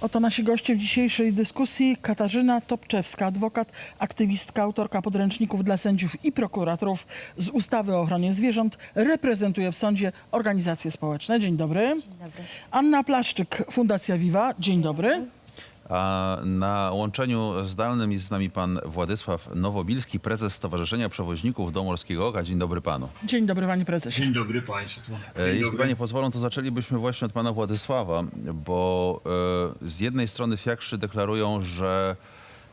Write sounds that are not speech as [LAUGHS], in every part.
Oto nasi goście w dzisiejszej dyskusji. Katarzyna Topczewska, adwokat, aktywistka, autorka podręczników dla sędziów i prokuratorów z ustawy o ochronie zwierząt, reprezentuje w sądzie organizacje społeczne. Dzień dobry. dobry. Anna Plaszczyk, Fundacja Viva. Dzień dobry. A na łączeniu zdalnym jest z nami pan Władysław Nowobilski, prezes Stowarzyszenia Przewoźników do Morskiego Oka. Dzień dobry panu. Dzień dobry, panie prezesie. Dzień dobry Państwu. E, Dzień Jeśli dobry. panie pozwolą, to zaczęlibyśmy właśnie od pana Władysława, bo e, z jednej strony fiakrzy deklarują, że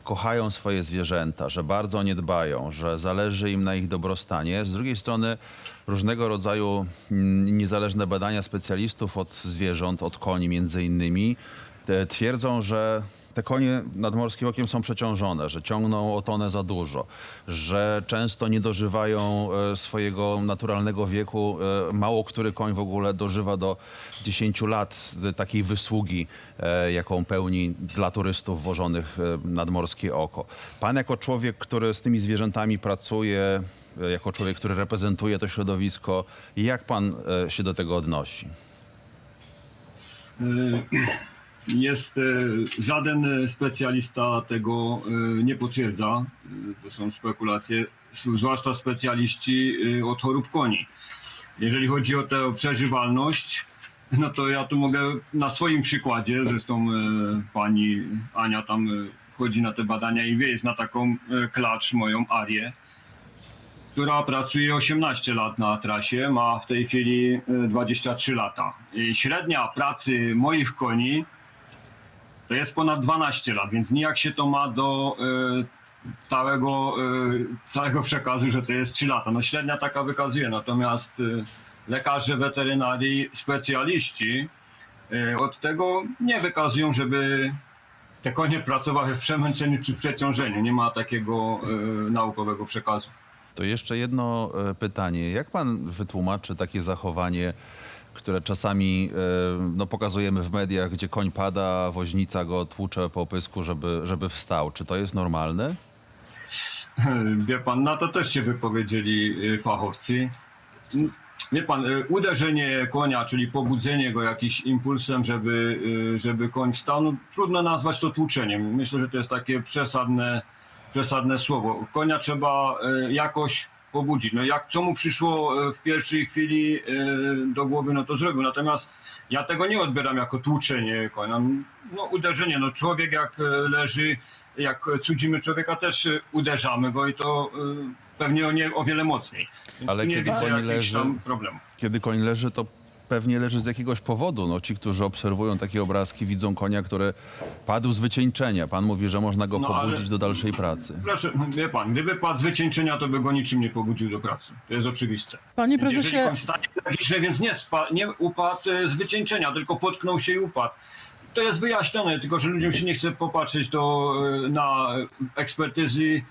kochają swoje zwierzęta, że bardzo o nie dbają, że zależy im na ich dobrostanie. Z drugiej strony różnego rodzaju niezależne badania specjalistów od zwierząt, od koni między innymi, twierdzą, że te konie nad Morskim Okiem są przeciążone, że ciągną o tonę za dużo, że często nie dożywają e, swojego naturalnego wieku. E, Mało który koń w ogóle dożywa do 10 lat takiej wysługi, e, jaką pełni dla turystów wożonych nad Morskie Oko. Pan jako człowiek, który z tymi zwierzętami pracuje, jako człowiek, który reprezentuje to środowisko, jak pan się do tego odnosi? [CLEARS THROAT] Jest y, żaden specjalista tego y, nie potwierdza. Y, To są spekulacje, zwłaszcza specjaliści od chorób koni. Jeżeli chodzi o tę przeżywalność, no to ja tu mogę na swoim przykładzie, zresztą pani Ania tam chodzi na te badania i wie, jest na taką klacz moją Arię. która pracuje 18 lat na trasie, ma w tej chwili y, 23 lata. I średnia pracy moich koni to jest ponad 12 lat, więc nijak się to ma do y, całego, y, całego przekazu, że to jest 3 lata. No średnia taka wykazuje, natomiast y, lekarze weterynarii, specjaliści y, od tego nie wykazują, żeby te konie pracowały w przemęczeniu czy w przeciążeniu. Nie ma takiego y, naukowego przekazu. To jeszcze jedno pytanie. Jak pan wytłumaczy takie zachowanie, które czasami e, no, pokazujemy w mediach, gdzie koń pada, woźnica go tłucze po pysku, żeby, żeby wstał? Czy to jest normalne? [LAUGHS] Wie pan, na to też się wypowiedzieli y, fachowcy. Wie pan, y, uderzenie konia, czyli pobudzenie go jakimś impulsem, żeby, y, żeby koń wstał, no, trudno nazwać to tłuczeniem. Myślę, że to jest takie przesadne, przesadne słowo. Konia trzeba jakoś pobudzić. No jak co mu przyszło y, w pierwszej chwili y, do głowy, no to zrobił. Natomiast ja tego nie odbieram jako tłuczenie konia. No uderzenie, no człowiek jak y, leży, jak cudzimy człowieka też uderzamy go i to pewnie o, nie, o wiele mocniej. Więc Ale nie kiedy widzę jakichś leży- tam. Kiedy koń leży, to pewnie leży z jakiegoś powodu. No, ci, którzy obserwują takie obrazki, widzą konia, który padł z wycieńczenia. Pan mówi, że można go No, ale- pobudzić do dalszej pracy. Proszę, wie pan, gdyby padł z wycieńczenia, to by go niczym nie pobudził do pracy. To jest oczywiste. Panie Więc prezesie, Jeżeli koń stanie tragicznie, więc nie, spa, nie upadł e, z wycieńczenia, tylko potknął się i upadł. To jest wyjaśnione, tylko że ludziom się nie chce popatrzeć to e, na ekspertyzy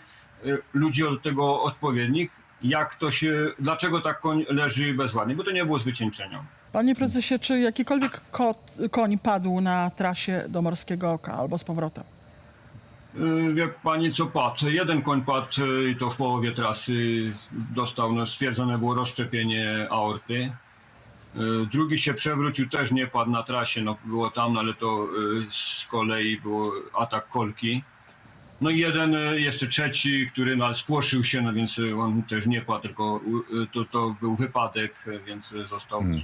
e, ludzi od tego odpowiednich, jak to się, dlaczego tak koń leży bezładnie, bo to nie było z wycieńczenia. Panie prezesie, czy jakikolwiek kot, koń padł na trasie do Morskiego Oka albo z powrotem? Y, Wie pani co padł? Jeden koń padł i to w połowie trasy dostał, no, stwierdzone było rozszczepienie aorty. Y, Drugi się przewrócił, też nie padł na trasie, no było tam, no, ale to y, z kolei był atak kolki. No i jeden, jeszcze trzeci, który no, spłoszył się, no więc on też nie padł, tylko to, to był wypadek, więc został Hmm.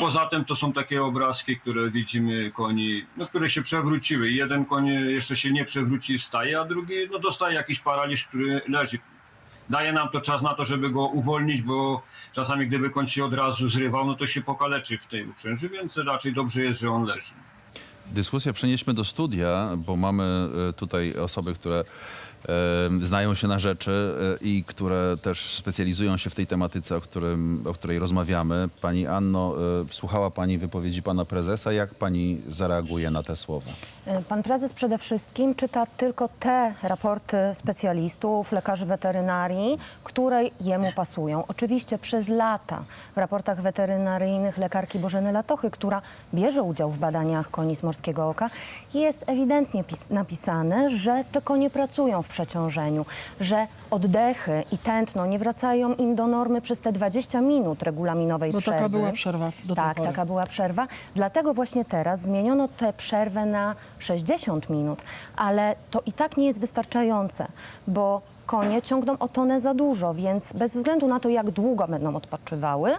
Poza tym to są takie obrazki, które widzimy koni, no, które się przewróciły. Jeden koń jeszcze się nie przewróci, wstaje, a drugi no, dostaje jakiś paraliż, który leży. Daje nam to czas na to, żeby go uwolnić, bo czasami gdyby koń się od razu zrywał, no to się pokaleczy w tej uprzęży, więc raczej dobrze jest, że on leży. Dyskusję przenieśmy do studia, bo mamy e, tutaj osoby, które znają się na rzeczy e, i które też specjalizują się w tej tematyce, o, którym, o której rozmawiamy. Pani Anno, e, słuchała Pani wypowiedzi Pana Prezesa. Jak Pani zareaguje na te słowa? Pan prezes przede wszystkim czyta tylko te raporty specjalistów, lekarzy weterynarii, które jemu pasują. Oczywiście przez lata w raportach weterynaryjnych lekarki Bożeny Latochy, która bierze udział w badaniach koni z Morskiego Oka, jest ewidentnie pis- napisane, że te konie pracują w przeciążeniu, że oddechy i tętno nie wracają im do normy przez te 20 minut regulaminowej Bo przerwy. taka była przerwa do Tak, pory. taka była przerwa. Dlatego właśnie teraz zmieniono tę przerwę na 60 minut, ale to i tak nie jest wystarczające, bo konie ciągną o tonę za dużo, więc bez względu na to, jak długo będą odpoczywały,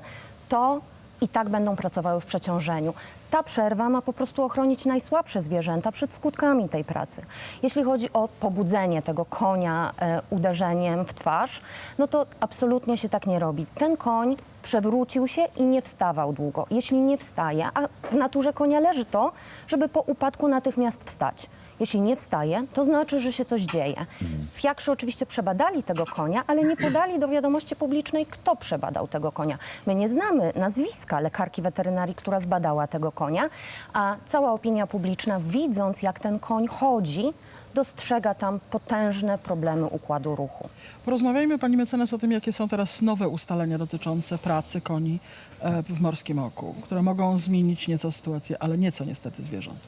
to i tak będą pracowały w przeciążeniu. Ta przerwa ma po prostu ochronić najsłabsze zwierzęta przed skutkami tej pracy. Jeśli chodzi o pobudzenie tego konia e, uderzeniem w twarz, no to absolutnie się tak nie robi. Ten koń przewrócił się i nie wstawał długo. Jeśli nie wstaje, a w naturze konia leży to, żeby po upadku natychmiast wstać. Jeśli nie wstaje, to znaczy, że się coś dzieje. Fiakrzy oczywiście przebadali tego konia, ale nie podali do wiadomości publicznej, kto przebadał tego konia. My nie znamy nazwiska lekarki weterynarii, która zbadała tego konia, a cała opinia publiczna, widząc jak ten koń chodzi, dostrzega tam potężne problemy układu ruchu. Porozmawiajmy, pani mecenas, o tym, jakie są teraz nowe ustalenia dotyczące pracy koni e, w Morskim Oku, które mogą zmienić nieco sytuację, ale nieco niestety zwierząt.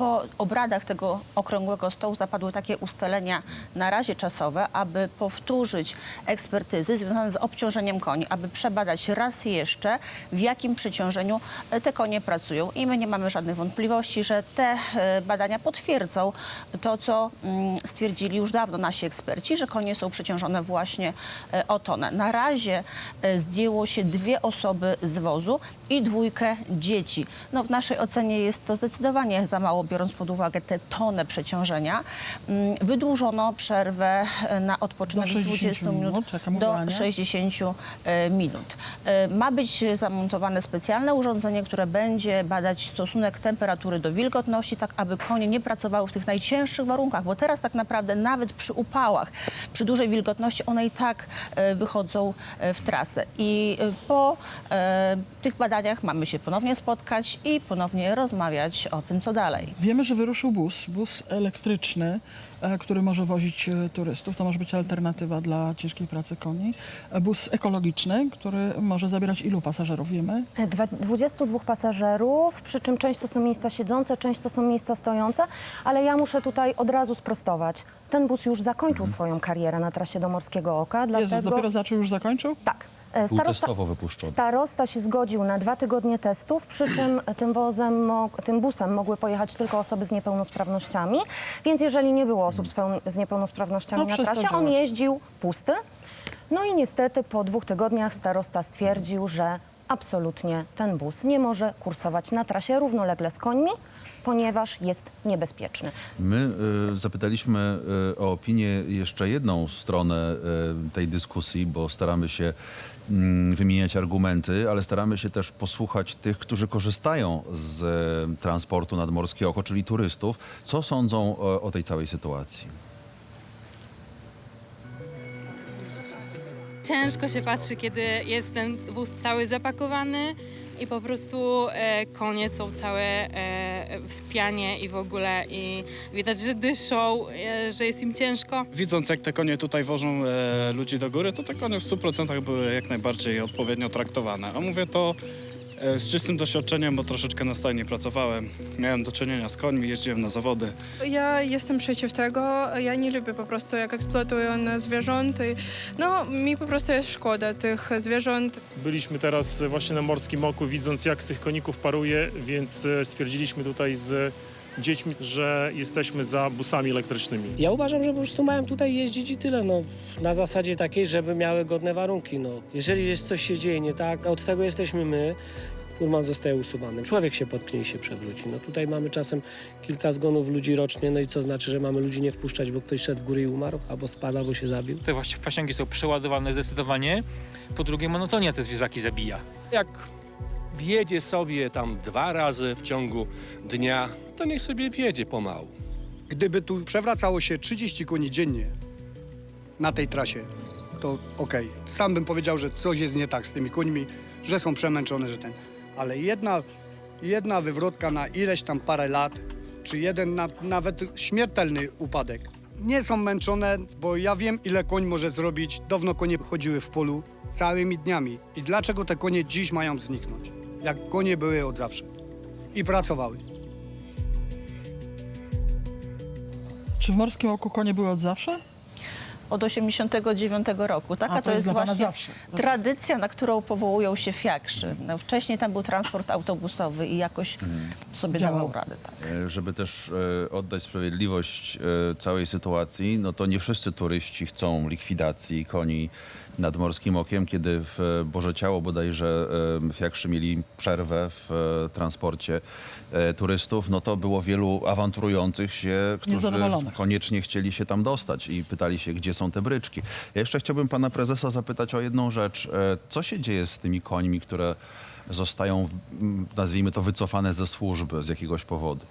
Po obradach tego okrągłego stołu zapadły takie ustalenia na razie czasowe, aby powtórzyć ekspertyzy związane z obciążeniem koni, aby przebadać raz jeszcze, w jakim przeciążeniu te konie pracują. I my nie mamy żadnych wątpliwości, że te e, badania potwierdzą to, co mm, stwierdzili już dawno nasi eksperci, że konie są przeciążone właśnie e, o tonę. Na razie e, zdjęło się dwie osoby z wozu i dwójkę dzieci. No, w naszej ocenie jest to zdecydowanie za mało, biorąc pod uwagę tę tonę przeciążenia. Mm, Wydłużono przerwę e, na odpoczynek z 20 60 minut do Ania? 60 e, minut. Ma być zamontowane specjalne urządzenie, które będzie badać stosunek temperatury do wilgotności, tak aby konie nie pracowały w tych najcięższych warunkach, bo teraz tak naprawdę nawet przy upałach, przy dużej wilgotności one i tak e, wychodzą e, w trasę. I e, po tych badaniach mamy się ponownie spotkać i ponownie rozmawiać o tym, co dalej. Wiemy, że wyruszył bus, bus elektryczny, który może wozić e, turystów. To może być alternatywa dla ciężkiej pracy koni. E, Bus ekologiczny, który może zabierać ilu pasażerów, wiemy? Dwa- 22 pasażerów, przy czym część to są miejsca siedzące, część to są miejsca stojące, ale ja muszę tutaj od razu sprostować. Ten bus już zakończył swoją karierę na trasie do Morskiego Oka, Jezu, dlatego... dopiero zaczął, już zakończył? Tak. E, testowo wypuszczony. Starosta się zgodził na dwa tygodnie testów, przy czym [CLEARS THROAT] tym, wozem, mo- tym busem mogły pojechać tylko osoby z niepełnosprawnościami, więc jeżeli nie było osób z, pełn- z niepełnosprawnościami No, na przestał trasie, on działać. jeździł pusty. No i niestety po dwóch tygodniach starosta stwierdził, że absolutnie ten bus nie może kursować na trasie równolegle z końmi, ponieważ jest niebezpieczny. My y, zapytaliśmy y, o opinię jeszcze jedną stronę y, tej dyskusji, bo staramy się mm, wymieniać argumenty, ale staramy się też posłuchać tych, którzy korzystają z y, transportu nadmorskiego, czyli turystów. Co sądzą o, o tej całej sytuacji? Ciężko się patrzy, kiedy jest ten wóz cały zapakowany i po prostu e, konie są całe e, w pianie i w ogóle i widać, że dyszą, e, że jest im ciężko. Widząc, jak te konie tutaj wożą e, ludzi do góry, to te konie w 100% były jak najbardziej odpowiednio traktowane. A mówię to z czystym doświadczeniem, bo troszeczkę na stajni pracowałem. Miałem do czynienia z końmi, jeździłem na zawody. Ja jestem przeciw tego. Ja nie lubię po prostu, jak eksploatują zwierząt. No, mi po prostu jest szkoda tych zwierząt. Byliśmy teraz właśnie na Morskim Oku, widząc jak z tych koników paruje, więc e, stwierdziliśmy tutaj z dziećmi, że jesteśmy za busami elektrycznymi. Ja uważam, że po prostu mają tutaj jeździć i tyle, no, na zasadzie takiej, żeby miały godne warunki. No. Jeżeli jest coś się dzieje nie tak, a od tego jesteśmy my, furman zostaje usuwany. Człowiek się potknie i się przewróci. No tutaj mamy czasem kilka zgonów ludzi rocznie, no i co znaczy, że mamy ludzi nie wpuszczać, bo ktoś szedł w górę i umarł, albo spadł, albo się zabił. Te właśnie pasienki są przeładowane zdecydowanie. Po drugie, monotonia te zwierzaki zabija. Jak wjedzie sobie tam dwa razy w ciągu dnia, to niech sobie wjedzie pomału. Gdyby tu przewracało się 30 koni dziennie na tej trasie, to okej. Sam bym powiedział, że coś jest nie tak z tymi końmi, że są przemęczone, że ten. Ale jedna, jedna wywrotka na ileś tam parę lat, czy jeden na, nawet śmiertelny upadek. Nie są męczone, bo ja wiem, ile koń może zrobić. Dawno konie chodziły w polu całymi dniami. I dlaczego te konie dziś mają zniknąć? Jak konie były od zawsze. I pracowały. Czy w Morskim Oku konie były od zawsze? Od 89 roku. Taka A, to, to jest właśnie tradycja, na którą powołują się fiakrzy. No, wcześniej tam był transport autobusowy i jakoś sobie Działał. dawał radę. Tak. E, Żeby też e, oddać sprawiedliwość e, całej sytuacji, no to nie wszyscy turyści chcą likwidacji koni nad Morskim Okiem, kiedy w Boże Ciało bodajże e, fiakrzy mieli przerwę w e, transporcie e, turystów, no to było wielu awanturujących się, którzy koniecznie chcieli się tam dostać i pytali się, gdzie są te bryczki. Ja jeszcze chciałbym pana prezesa zapytać o jedną rzecz. E, Co się dzieje z tymi końmi, które zostają, nazwijmy to, wycofane ze służby z jakiegoś powodu?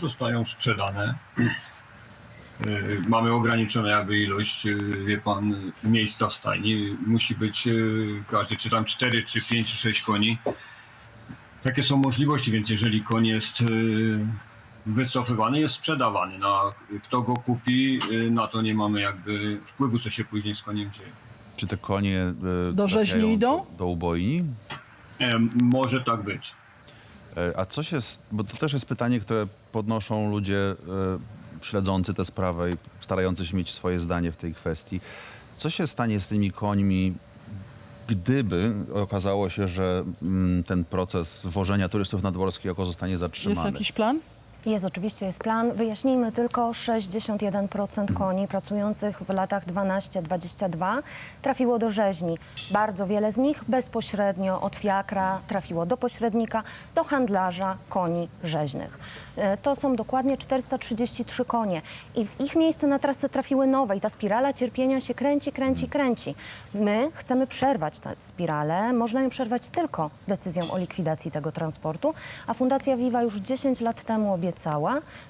Zostają sprzedane. Y, Mamy ograniczoną jakby ilość, y, wie pan, miejsca w stajni. Musi być każdy, czy tam 4, czy 5, czy 6 koni. Takie są możliwości, więc jeżeli koń jest wycofywany, jest sprzedawany. Na, kto go kupi, y, na to nie mamy jakby wpływu, co się później z koniem dzieje. Czy te konie e, Do rzeźni trafiają idą? Do, do ubojni? E, Może tak być. E, A co się, s- bo to też jest pytanie, które podnoszą ludzie e, śledzący tę sprawę i starający się mieć swoje zdanie w tej kwestii. Co się stanie z tymi końmi, gdyby okazało się, że mm, ten proces wożenia turystów nad Morskie Oko zostanie Jest zatrzymany? jakiś plan? Jest oczywiście, jest plan. Wyjaśnijmy tylko 61% koni pracujących w latach 12-22 trafiło do rzeźni. Bardzo wiele z nich bezpośrednio od fiakra trafiło do pośrednika, do handlarza koni rzeźnych. E, To są dokładnie 433 konie i w ich miejsce na trasę trafiły nowe i ta spirala cierpienia się kręci, kręci, kręci. My chcemy przerwać tę spiralę. Można ją przerwać tylko decyzją o likwidacji tego transportu, a Fundacja Viva już 10 lat temu obiecała,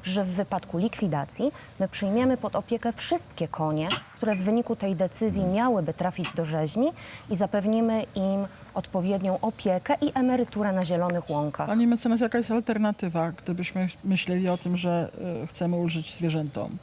że w wypadku likwidacji my przyjmiemy pod opiekę wszystkie konie, które w wyniku tej decyzji miałyby trafić do rzeźni i zapewnimy im odpowiednią opiekę i emeryturę na zielonych łąkach. Pani mecenas, jaka jest alternatywa, gdybyśmy myśleli o tym, że e, chcemy ulżyć zwierzętom?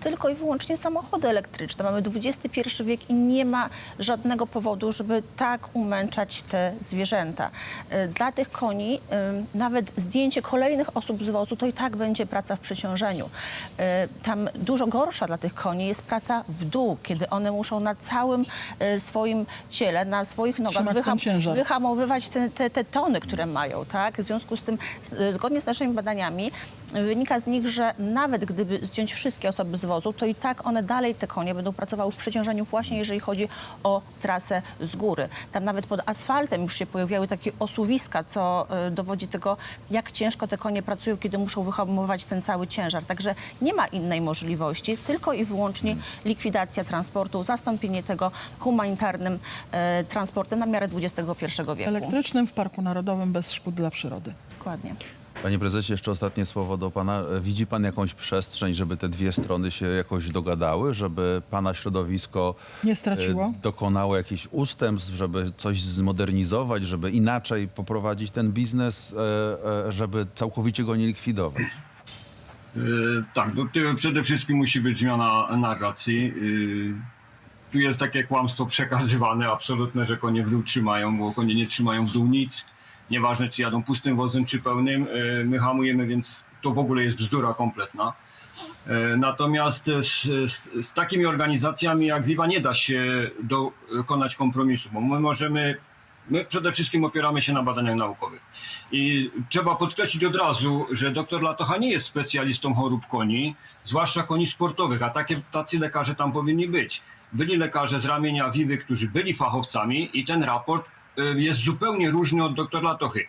Tylko i wyłącznie samochody elektryczne. Mamy XXI wiek i nie ma żadnego powodu, żeby tak umęczać te zwierzęta. Y, Dla tych koni y, nawet zdjęcie kolejnych osób z wozu to i tak będzie praca w przeciążeniu. Y, Tam dużo gorsza dla tych koni jest praca w dół, kiedy one muszą na całym swoim ciele, na swoich nogach ciężar. wyhamowywać te, te, te tony, które mają. Tak? W związku z tym, zgodnie z naszymi badaniami, wynika z nich, że nawet gdyby zdjąć wszystkie osoby z wozu, to i tak one dalej, te konie, będą pracowały w przeciążeniu właśnie jeżeli chodzi o trasę z góry. Tam nawet pod asfaltem już się pojawiały takie osuwiska, co y, dowodzi tego, jak ciężko te konie pracują, kiedy muszą wyhamować ten cały ciężar. Także nie ma innej możliwości, tylko i wyłącznie likwidacja transportu, zastąpienie tego humanitarnym e, transportem na miarę XXI wieku. Elektrycznym w Parku Narodowym bez szkód dla przyrody. Dokładnie. Panie prezesie, jeszcze ostatnie słowo do pana. E, Widzi pan jakąś przestrzeń, żeby te dwie strony się jakoś dogadały, żeby pana środowisko Nie straciło? e, dokonało jakichś ustępstw, żeby coś zmodernizować, żeby inaczej poprowadzić ten biznes, e, e, żeby całkowicie go nie likwidować? Tak, no, to przede wszystkim musi być zmiana narracji. Tu jest takie kłamstwo przekazywane, absolutne, że konie w dół trzymają, bo konie nie trzymają w dół nic. Nieważne, czy jadą pustym wozem, czy pełnym, e, my hamujemy, więc to w ogóle jest bzdura kompletna. E, Natomiast z, z, z takimi organizacjami jak Viva nie da się dokonać kompromisu, bo my możemy, my przede wszystkim opieramy się na badaniach naukowych. I trzeba podkreślić od razu, że dr Latocha nie jest specjalistą chorób koni, zwłaszcza koni sportowych, a takie, tacy lekarze tam powinni być. Byli lekarze z ramienia Wiwy, którzy byli fachowcami i ten raport jest zupełnie różny od dr Latochy.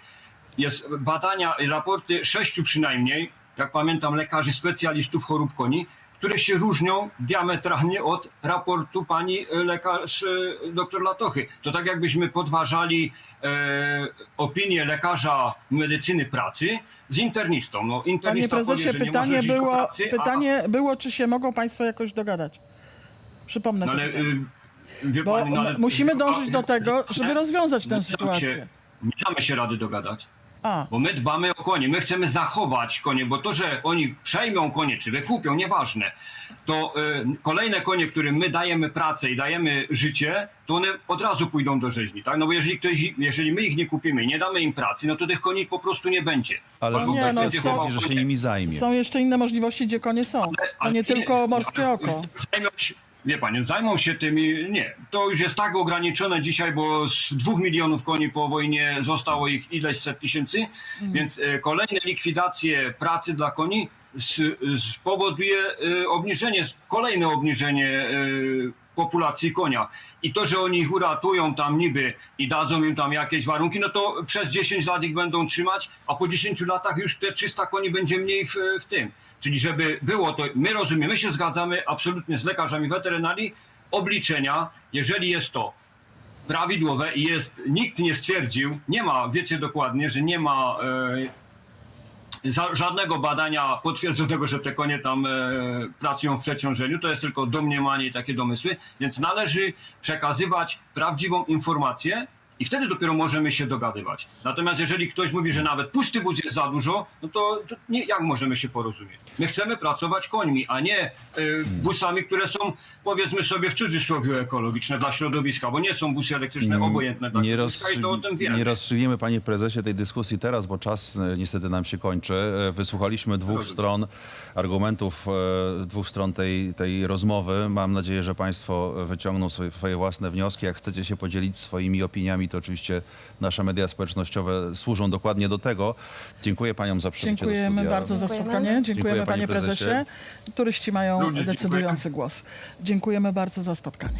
Jest badania, raporty sześciu przynajmniej, jak pamiętam, lekarzy specjalistów chorób koni, które się różnią diametralnie od raportu pani y, lekarz y, dr Latochy. To tak jakbyśmy podważali e, opinię lekarza medycyny pracy z internistą. No, Panie internista prezesie, powie, pytanie było, pracy, a- pytanie było, czy się mogą państwo jakoś dogadać? Przypomnę No, ale, y, wie Bo pani, no, ale- musimy dążyć do tego, żeby rozwiązać tę sytuację. Się, nie damy się rady dogadać. A. Bo my dbamy o konie, my chcemy zachować konie, bo to, że oni przejmą konie, czy wykupią, nieważne, to y, kolejne konie, którym my dajemy pracę i dajemy życie, to one od razu pójdą do rzeźni, tak? No bo jeżeli, ktoś, jeżeli my ich nie kupimy i nie damy im pracy, no to tych koni po prostu nie będzie. Ale Albo nie, nie, no, będzie są- chował że się konie. nimi zajmie. Są jeszcze inne możliwości, gdzie konie są. Ale nie tylko morskie oko. Zajmą się, wie pani, zajmą się tymi, nie, to już jest tak ograniczone dzisiaj, bo z dwóch milionów koni po wojnie zostało ich ileś set tysięcy, Mhm. więc e, kolejne likwidacje pracy dla koni s- spowoduje e, obniżenie, kolejne obniżenie e, populacji konia. I to, że oni ich uratują tam niby i dadzą im tam jakieś warunki, no to przez 10 lat ich będą trzymać, a po 10 latach już te 300 koni będzie mniej w, w tym. Czyli żeby było to, my rozumiemy, my się zgadzamy absolutnie z lekarzami weterynarii, obliczenia, jeżeli jest to prawidłowe i jest, nikt nie stwierdził, nie ma, wiecie dokładnie, że nie ma e, za, żadnego badania potwierdzonego, że te konie tam e, pracują w przeciążeniu, to jest tylko domniemanie i takie domysły, więc należy przekazywać prawdziwą informację i wtedy dopiero możemy się dogadywać. Natomiast jeżeli ktoś mówi, że nawet pusty wóz jest za dużo, no to, to nie, jak możemy się porozumieć? My chcemy pracować końmi, a nie e, busami, które są powiedzmy sobie w cudzysłowie ekologiczne dla środowiska, bo nie są busy elektryczne obojętne dla Nie, środowiska i to o tym wiemy. nie rozstrzygniemy, panie prezesie, tej dyskusji teraz, bo czas e, niestety nam się kończy. E, Wysłuchaliśmy dwóch Rozumiem. stron, argumentów dwóch stron tej, tej rozmowy. Mam nadzieję, że państwo wyciągną swoje, swoje własne wnioski. Jak chcecie się podzielić swoimi opiniami, to oczywiście nasze media społecznościowe służą dokładnie do tego. Dziękuję paniom za przybycie do Dziękujemy studia. bardzo za Dziękujemy. spotkanie. Dziękujemy, Dziękuję, panie panie prezesie. prezesie. Turyści mają dziękuję. decydujący głos. Dziękujemy bardzo za spotkanie.